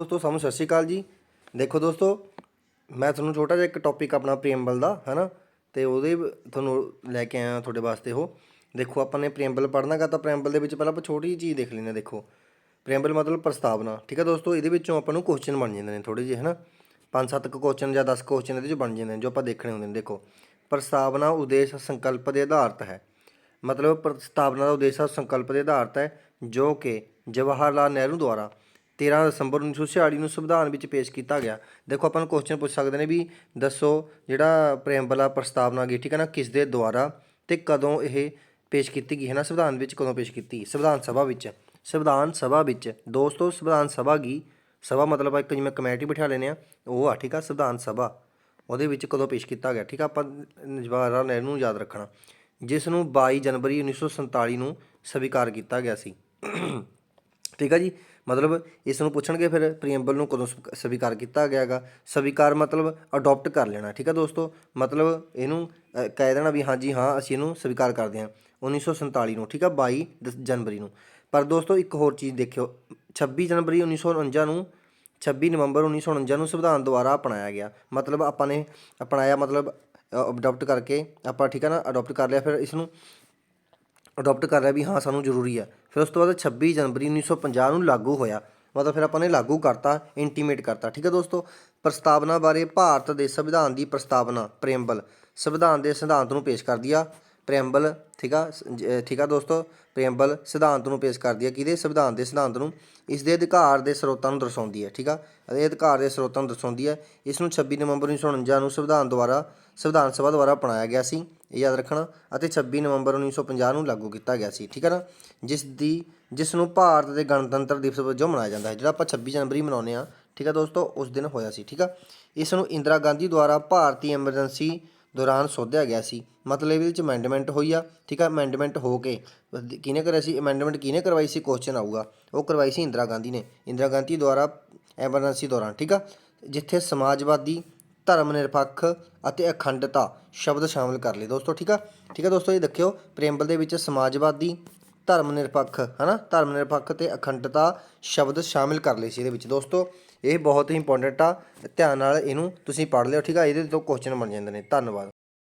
ਦੋਸਤੋ ਸਾਨੂੰ ਸਤਿ ਸ਼੍ਰੀ ਅਕਾਲ ਜੀ। ਦੇਖੋ ਦੋਸਤੋ, ਮੈਂ ਤੁਹਾਨੂੰ ਛੋਟਾ ਜਿਹਾ ਇੱਕ ਟੌਪਿਕ ਆਪਣਾ ਪ੍ਰੀਐਮਬਲ ਦਾ, ਹੈਨਾ? ਤੇ ਉਹਦੇ ਤੁਹਾਨੂੰ ਲੈ ਕੇ ਆਇਆ ਤੁਹਾਡੇ ਵਾਸਤੇ ਉਹ। ਦੇਖੋ, ਆਪਾਂ ਨੇ ਪ੍ਰੀਐਮਬਲ ਪੜ੍ਹਨਾਗਾ ਤਾਂ ਪ੍ਰੀਐਮਬਲ ਦੇ ਵਿੱਚ ਪਹਿਲਾਂ ਆਪਾਂ ਛੋਟੀ ਜਿਹੀ ਚੀਜ਼ ਦੇਖ ਲੈਂਦੇ ਹਾਂ, ਦੇਖੋ। ਪ੍ਰੀਐਮਬਲ ਮਤਲਬ ਪ੍ਰਸਤਾਵਨਾ, ਠੀਕ ਹੈ ਦੋਸਤੋ? ਇਹਦੇ ਵਿੱਚੋਂ ਆਪਾਂ ਨੂੰ ਕੁਐਸਚਨ ਬਣ ਜਾਂਦੇ ਨੇ ਥੋੜੇ ਜਿਹੇ, ਹੈਨਾ? ਪੰਜ ਸੱਤ ਕੁ ਕੁਐਸਚਨ ਜਾਂ 10 ਕੁਐਸਚਨ ਇਹਦੇ ਵਿੱਚ ਬਣ ਜਾਂਦੇ ਨੇ, ਜੋ ਆਪਾਂ ਦੇਖਣੇ ਹੁੰਦੇ ਨੇ। ਦੇਖੋ, ਪ੍ਰਸਤਾਵਨਾ ਉਦੇਸ਼ ਸੰਕਲਪ ਦੇ ਆਧਾਰਿਤ ਹੈ। ਮਤਲਬ ਪ੍ਰਸਤਾਵਨਾ ਦਾ ਉਦੇਸ਼ ਸੰਕਲਪ ਦੇ ਆਧਾਰਤ ਹੈ, ਜੋ ਕਿ ਜਵਾਹਰ ਲਾਲ ਨਹਿਰੂ ਦੁਆਰਾ 13 ਦਸੰਬਰ 1946 ਨੂੰ ਸੰਵਿਧਾਨ ਵਿੱਚ ਪੇਸ਼ ਕੀਤਾ ਗਿਆ। ਦੇਖੋ, ਆਪਾਂ ਨੂੰ ਕੁਐਸਚਨ ਪੁੱਛ ਸਕਦੇ ਨੇ ਵੀ ਦੱਸੋ ਜਿਹੜਾ ਪ੍ਰੀਐਮਬਲ ਪ੍ਰਸਤਾਵਨਾ ਗਈ, ਠੀਕ ਹੈ ਨਾ? ਕਿਸ ਦੇ ਦੁਆਰਾ ਤੇ ਕਦੋਂ ਇਹ ਪੇਸ਼ ਕੀਤੀ ਗਈ ਹੈ ਨਾ? ਸੰਵਿਧਾਨ ਵਿੱਚ ਕਦੋਂ ਪੇਸ਼ ਕੀਤੀ ਸੰਵਿਧਾਨ ਸਭਾ ਵਿੱਚ। ਸੰਵਿਧਾਨ ਸਭਾ ਵਿੱਚ, ਦੋਸਤੋ, ਸੰਵਿਧਾਨ ਸਭਾ ਗਈ ਸਭਾ ਮਤਲਬ ਇੱਕ ਜਿਵੇਂ ਕਮੇਟੀ ਬਿਠਾ ਲੈਨੇ ਆ, ਉਹ ਆ, ਠੀਕ ਆ? ਸੰਵਿਧਾਨ ਸਭਾ। ਉਹਦੇ ਵਿੱਚ ਕਦੋਂ ਪੇਸ਼ ਕੀਤਾ ਗਿਆ, ਠੀਕ ਆ? ਆਪਾਂ ਜਵਾਹਰ ਲਾਲ ਨਹਿਰੂ ਨੂੰ ਯਾਦ ਰੱਖਣਾ। ਜਿਸ ਨੂੰ 22 ਜਨਵਰੀ 1947 ਨੂੰ ਸਵੀਕਾਰ ਕੀਤਾ ਗਿਆ ਸੀ। ਠੀਕ ਆ ਜੀ? ਮਤਲਬ ਇਸ ਨੂੰ ਪੁੱਛਣਗੇ ਫਿਰ ਪ੍ਰੀਐਮਬਲ ਨੂੰ ਕਦੋਂ ਸਵੀ- ਸਵੀਕਾਰ ਕੀਤਾ ਗਿਆ ਹੈਗਾ ਸਵੀਕਾਰ ਮਤਲਬ ਅਡਾਪਟ ਕਰ ਲੈਣਾ, ਠੀਕ ਆ ਦੋਸਤੋ? ਮਤਲਬ ਇਹਨੂੰ ਕਹਿ ਦੇਣਾ ਵੀ ਹਾਂਜੀ ਹਾਂ, ਅਸੀਂ ਇਹਨੂੰ ਸਵੀਕਾਰ ਕਰਦੇ ਹਾਂ। 1947 ਨੂੰ, ਠੀਕ ਆ? 22 ਦਸ- ਜਨਵਰੀ ਨੂੰ। ਪਰ ਦੋਸਤੋ, ਇੱਕ ਹੋਰ ਚੀਜ਼ ਦੇਖਿਓ। 26 ਜਨਵਰੀ 1949 ਨੂੰ 26 ਨਵੰਬਰ 1949 ਨੂੰ ਸੰਵਿਧਾਨ ਦੁਆਰਾ ਅਪਣਾਇਆ ਗਿਆ। ਮਤਲਬ ਆਪਾਂ ਨੇ ਅਪਣਾਇਆ, ਮਤਲਬ ਅਡਾਪਟ ਕਰਕੇ ਆਪਾਂ ਠੀਕ ਆ ਨਾ ਅਡਾਪਟ ਕਰ ਲਿਆ। ਫਿਰ ਇਸ ਨੂੰ ਅਡਾਪਟ ਕਰ ਲਿਆ ਵੀ ਹਾਂ, ਸਾਨੂੰ ਜ਼ਰੂਰੀ ਹੈ ਫਿਰ ਉਸ ਤੋਂ ਬਾਅਦ 26 ਜਨਵਰੀ 1950 ਨੂੰ ਲਾਗੂ ਹੋਇਆ। ਮਤਲਬ ਫਿਰ ਆਪਾਂ ਨੇ ਲਾਗੂ ਕਰਤਾ ਇੰਟੀਮੇਟ ਕਰਤਾ। ਠੀਕ ਹੈ ਦੋਸਤੋ? ਪ੍ਰਸਤਾਵਨਾ ਬਾਰੇ ਭਾਰਤ ਦੇ ਸੰਵਿਧਾਨ ਦੀ ਪ੍ਰਸਤਾਵਨਾ, ਪ੍ਰੇਮਬਲ। ਸੰਵਿਧਾਨ ਦੇ ਸਿਧਾਂਤ ਨੂੰ ਪੇਸ਼ ਕਰਦੀ ਆ। ਪ੍ਰੀਐਮਬਲ ਠੀਕ ਆ ਠੀਕ ਆ ਦੋਸਤੋ? ਪ੍ਰੀਐਮਬਲ ਸਿਧਾਂਤ ਨੂੰ ਪੇਸ਼ ਕਰਦੀ ਹੈ। ਕਿਹਦੇ ਸੰਵਿਧਾਨ ਦੇ ਸਿਧਾਂਤ ਨੂੰ ਇਸ ਦੇ ਅਧਿਕਾਰ ਦੇ ਸਰੋਤਾਂ ਨੂੰ ਦਰਸਾਉਂਦੀ ਹੈ, ਠੀਕ ਆ? ਇਹ ਅਧਿਕਾਰ ਦੇ ਸਰੋਤਾਂ ਨੂੰ ਦਰਸਾਉਂਦੀ ਹੈ। ਇਸ ਨੂੰ 26 ਨਵੰਬਰ 1949 ਨੂੰ ਸੰਵਿਧਾਨ ਦੁਆਰਾ, ਸੰਵਿਧਾਨ ਸਭਾ ਦੁਆਰਾ ਅਪਣਾਇਆ ਗਿਆ ਸੀ, ਇਹ ਯਾਦ ਰੱਖਣਾ, ਅਤੇ 26 ਨਵੰਬਰ 1950 ਨੂੰ ਲਾਗੂ ਕੀਤਾ ਗਿਆ ਸੀ, ਠੀਕ ਹੈ ਨਾ? ਜਿਸ ਦੀ, ਜਿਸ ਨੂੰ ਭਾਰਤ ਦੇ ਗਣਤੰਤਰ ਦਿਵਸ ਵਜੋਂ ਮਨਾਇਆ ਜਾਂਦਾ ਹੈ, ਜਿਹੜਾ ਆਪਾਂ 26 ਜਨਵਰੀ ਮਨਾਉਂਦੇ ਆ ਠੀਕ ਹੈ ਦੋਸਤੋ? ਉਸ ਦਿਨ ਹੋਇਆ ਸੀ, ਠੀਕ ਆ? ਇਸ ਨੂੰ ਇੰਦਰਾ ਗਾਂਧੀ ਦੁਆਰਾ ਭਾਰਤੀ ਐਮਰਜੈਂਸੀ ਦੌਰਾਨ ਸੋਧਿਆ ਗਿਆ ਸੀ। ਮਤਲਬ ਇਹਦੇ ਵਿੱਚ ਅਮੈਂਡਮੈਂਟ ਹੋਈ ਆ, ਠੀਕ ਆ? ਅਮੈਂਡਮੈਂਟ ਹੋ ਕੇ ਕਿਹਨੇ ਕਰਿਆ ਸੀ? ਅਮੈਂਡਮੈਂਟ ਕਿਹਨੇ ਕਰਵਾਈ ਸੀ? ਕੁਐਸਚਨ ਆਊਗਾ। ਉਹ ਕਰਵਾਈ ਸੀ ਇੰਦਰਾ ਗਾਂਧੀ ਨੇ। ਇੰਦਰਾ ਗਾਂਧੀ ਦੁਆਰਾ ਐਮਰਜੈਂਸੀ ਦੌਰਾਨ, ਠੀਕ ਆ? ਜਿੱਥੇ ਸਮਾਜਵਾਦੀ ਧਰਮ ਨਿਰਪੱਖ ਅਤੇ ਅਖੰਡਤਾ ਸ਼ਬਦ ਸ਼ਾਮਲ ਕਰ ਲਏ। ਦੋਸਤੋ, ਠੀਕ ਆ? ਠੀਕ ਆ ਦੋਸਤੋ, ਇਹ ਦੇਖਿਓ, ਪ੍ਰੇਮਬਲ ਦੇ ਵਿੱਚ ਸਮਾਜਵਾਦੀ ਧਰਮ ਨਿਰਪੱਖ ਹਨਾ? ਧਰਮ ਨਿਰਪੱਖ ਤੇ ਅਖੰਡਤਾ ਸ਼ਬਦ ਸ਼ਾਮਿਲ ਕਰ ਲਏ ਸੀ ਇਹਦੇ ਵਿੱਚ। ਦੋਸਤੋ ਇਹ ਬਹੁਤ ਹੀ ਇੰਪੋਰਟੈਂਟ ਆ। ਧਿਆਨ ਨਾਲ ਇਹਨੂੰ ਤੁਸੀਂ ਪੜ੍ਹ ਲਿਓ, ਠੀਕ ਆ? ਇਹਦੇ ਤੋਂ ਕੁਐਸਚਨ ਬਣ ਜਾਂਦੇ ਨੇ। ਧੰਨਵਾਦ।